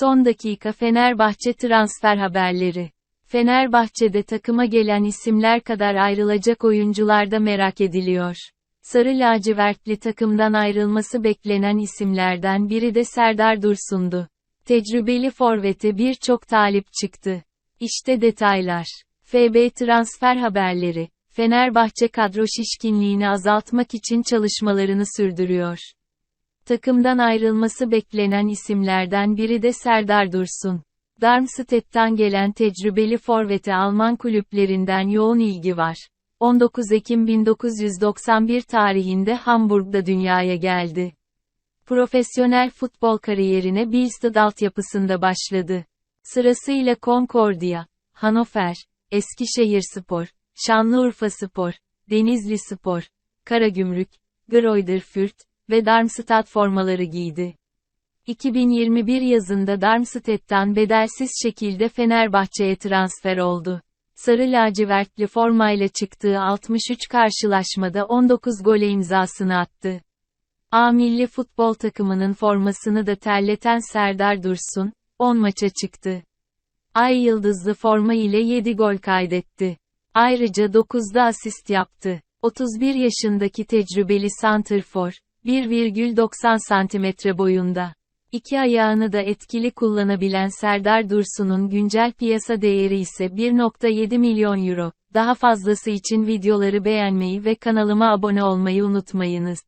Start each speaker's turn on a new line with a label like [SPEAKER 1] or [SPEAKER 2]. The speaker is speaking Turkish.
[SPEAKER 1] Son dakika Fenerbahçe transfer haberleri. Fenerbahçe'de takıma gelen isimler kadar ayrılacak oyuncular da merak ediliyor. Sarı lacivertli takımdan ayrılması beklenen isimlerden biri de Serdar Dursun'du. Tecrübeli forvete birçok talip çıktı. İşte detaylar. FB transfer haberleri. Fenerbahçe kadro şişkinliğini azaltmak için çalışmalarını sürdürüyor. Takımdan ayrılması beklenen isimlerden biri de Serdar Dursun. Darmstadt'tan gelen tecrübeli forvete Alman kulüplerinden yoğun ilgi var. 19 Ekim 1991 tarihinde Hamburg'da dünyaya geldi. Profesyonel futbol kariyerine Bielstad altyapısında başladı. Sırasıyla Concordia, Hannover, Eskişehirspor, Şanlıurfaspor, Denizli Spor, Karagümrük, Greuther Fürth ve Darmstadt formaları giydi. 2021 yazında Darmstadt'tan bedelsiz şekilde Fenerbahçe'ye transfer oldu. Sarı lacivertli formayla çıktığı 63 karşılaşmada 19 gole imzasını attı. A milli futbol takımının formasını da terleten Serdar Dursun, 10 maça çıktı. Ay yıldızlı forma ile 7 gol kaydetti. Ayrıca 9'da asist yaptı. 31 yaşındaki tecrübeli santrfor, 1,90 cm boyunda. İki ayağını da etkili kullanabilen Serdar Dursun'un güncel piyasa değeri ise 1.7 milyon euro. Daha fazlası için videoları beğenmeyi ve kanalıma abone olmayı unutmayınız.